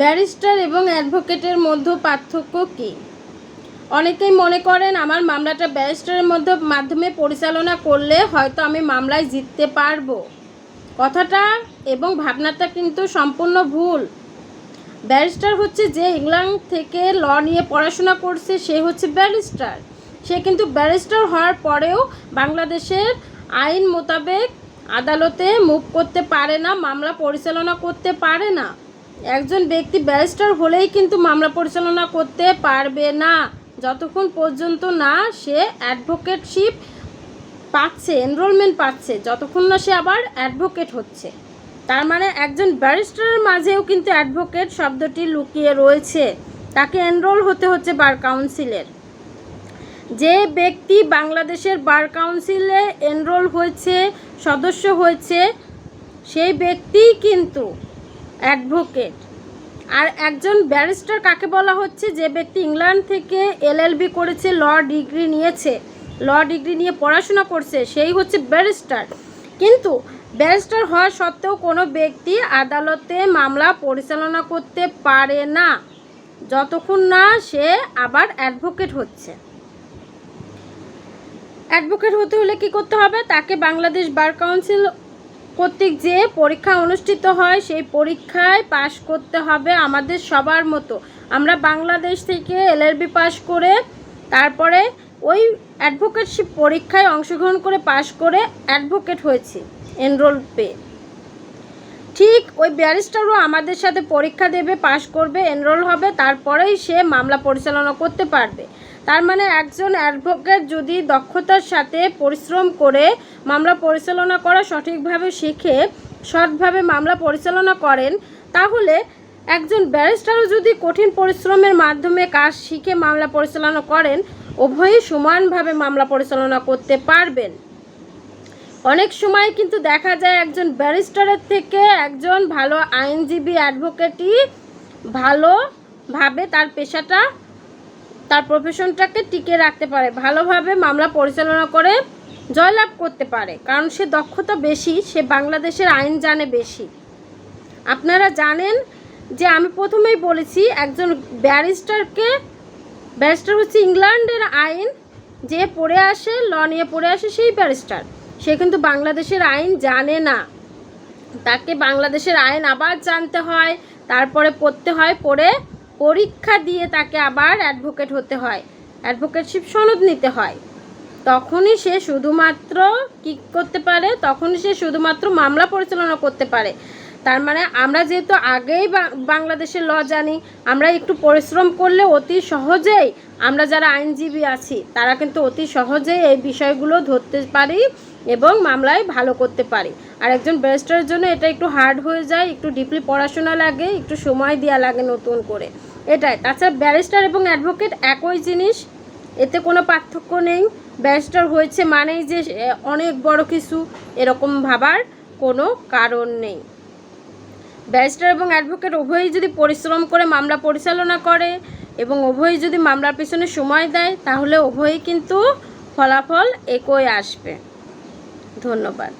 Barrister এবং অ্যাডভোকেটের মধ্যে পার্থক্য কী? অনেকেই মনে করেন আমার মামলাটা ব্যারিস্টারের মধ্যে মাধ্যমে পরিচালনা করলে হয়তো আমি মামলায় জিততে পারব। কথাটা এবং ভাবনাটা কিন্তু সম্পূর্ণ ভুল। ব্যারিস্টার হচ্ছে যে ইংল্যান্ড থেকে ল নিয়ে পড়াশোনা করছে, সে হচ্ছে ব্যারিস্টার। সে কিন্তু ব্যারিস্টার হওয়ার পরেও বাংলাদেশের আইন মোতাবেক আদালতে মুভ করতে পারে না, মামলা পরিচালনা করতে পারে না। একজন ব্যক্তি ব্যারিস্টার হলেই কিন্তু মামলা পরিচালনা করতে পারবে না। যতক্ষণ পর্যন্ত না সে অ্যাডভোকেটশিপ পাচ্ছে এনরোলমেন্ট পাচ্ছে, যতক্ষণ না সে আবার অ্যাডভোকেট হচ্ছে। তার মানে একজন ব্যারিস্টারের মাঝেও কিন্তু অ্যাডভোকেট শব্দটি লুকিয়ে রয়েছে। তাকে এনরোল হতে হচ্ছে বার কাউন্সিলের। যে ব্যক্তি বাংলাদেশের বার কাউন্সিলে এনরোল হয়েছে, সদস্য হয়েছে, সেই ব্যক্তিই কিন্তু অ্যাডভোকেট। আর একজন ব্যারিস্টার কাকে বলা হচ্ছে? যে ব্যক্তি ইংল্যান্ড থেকে এলএলবি করেছে, ল ডিগ্রি নিয়েছে, ল ডিগ্রি নিয়ে পড়াশোনা করছে, সেই হচ্ছে ব্যারিস্টার। কিন্তু ব্যারিস্টার হওয়া সত্ত্বেও কোনো ব্যক্তি আদালতে মামলা পরিচালনা করতে পারে না। যতক্ষণ না সে আবার অ্যাডভোকেট হচ্ছে। অ্যাডভোকেট হতে হলে কি করতে হবে? তাকে বাংলাদেশ বার কাউন্সিল কর্তৃক যে পরীক্ষা অনুষ্ঠিত হয়, সেই পরীক্ষায় পাশ করতে হবে আমাদের সবার মতো। আমরা বাংলাদেশ থেকে এলএলবি পাশ করে, তারপরে ওই অ্যাডভোকেটশিপ পরীক্ষায় অংশগ্রহণ করে পাশ করে অ্যাডভোকেট হয়েছি এনরোল পেয়ে। ঠিক ওই ব্যারিস্টারও আমাদের সাথে পরীক্ষা দেবে, পাশ করবে এনরোল হবে, তারপরেই সে মামলা পরিচালনা করতে পারবে। তার মানে একজন অ্যাডভোকেট যদি দক্ষতার সাথে পরিশ্রম করে মামলা পরিচালনা করা সঠিকভাবে শিখে, সৎভাবে মামলা পরিচালনা করেন, তাহলে একজন ব্যারিস্টারও যদি কঠিন পরিশ্রমের মাধ্যমে কাজ শিখে মামলা পরিচালনা করেন, উভয়ই সমানভাবে মামলা পরিচালনা করতে পারবেন। অনেক সময় কিন্তু দেখা যায় একজন ব্যারিস্টারের থেকে একজন ভালো আইনজীবী অ্যাডভোকেটই ভালোভাবে তার পেশাটা তার প্রফেশনটাকে টিকে রাখতে পারে, ভালোভাবে মামলা পরিচালনা করে, জয়লাভ করতে পারে। কারণ সে দক্ষতা বেশি, সে বাংলাদেশের আইন জানে বেশি। আপনারা জানেন যে আমি প্রথমেই বলেছি, একজন ব্যারিস্টারকে, ব্যারিস্টার হচ্ছে ইংল্যান্ডের আইন, যে পড়ে আসে, ল নিয়ে পড়ে আসে সেই ব্যারিস্টার। সে কিন্তু বাংলাদেশের আইন জানে না। তাকে বাংলাদেশের আইন আবার জানতে হয়, তারপরে পড়তে হয়, পড়ে পরীক্ষা দিয়ে তাকে আবার অ্যাডভোকেট হতে হয়। অ্যাডভোকেটশিপ সনদ নিতে হয়। তখনই সে শুধুমাত্র কী করতে পারে? তখনই সে শুধুমাত্র মামলা পরিচালনা করতে পারে। তার মানে আমরা যেহেতু আগেই বাংলাদেশের ল জানি, আমরা একটু পরিশ্রম করলে অতি সহজেই আমরা যারা আইনজীবী আছি, তারা কিন্তু অতি সহজেই এই বিষয়গুলো ধরতে পারি এবং মামলায় ভালো করতে পারি। আর একজন ব্যারিস্টারের জন্য এটা একটু হার্ড হয়ে যায়, একটু ডিপলি পড়াশোনা লাগে, একটু সময় দেওয়া লাগে নতুন করে। এটাই। তাছাড়া ব্যারিস্টার এবং অ্যাডভোকেট একই জিনিস, এতে কোনো পার্থক্য নেই। ব্যারিস্টার হয়েছে মানেই যে অনেক বড় কিছু, এরকম ভাবার কোনো কারণ নেই। ব্যারিস্টার এবং অ্যাডভোকেট উভয়ই যদি পরিশ্রম করে মামলা পরিচালনা করে এবং উভয়ই যদি মামলার পিছনে সময় দেয়, তাহলে উভয়ই কিন্তু ফলাফল একই আসবে। ধন্যবাদ।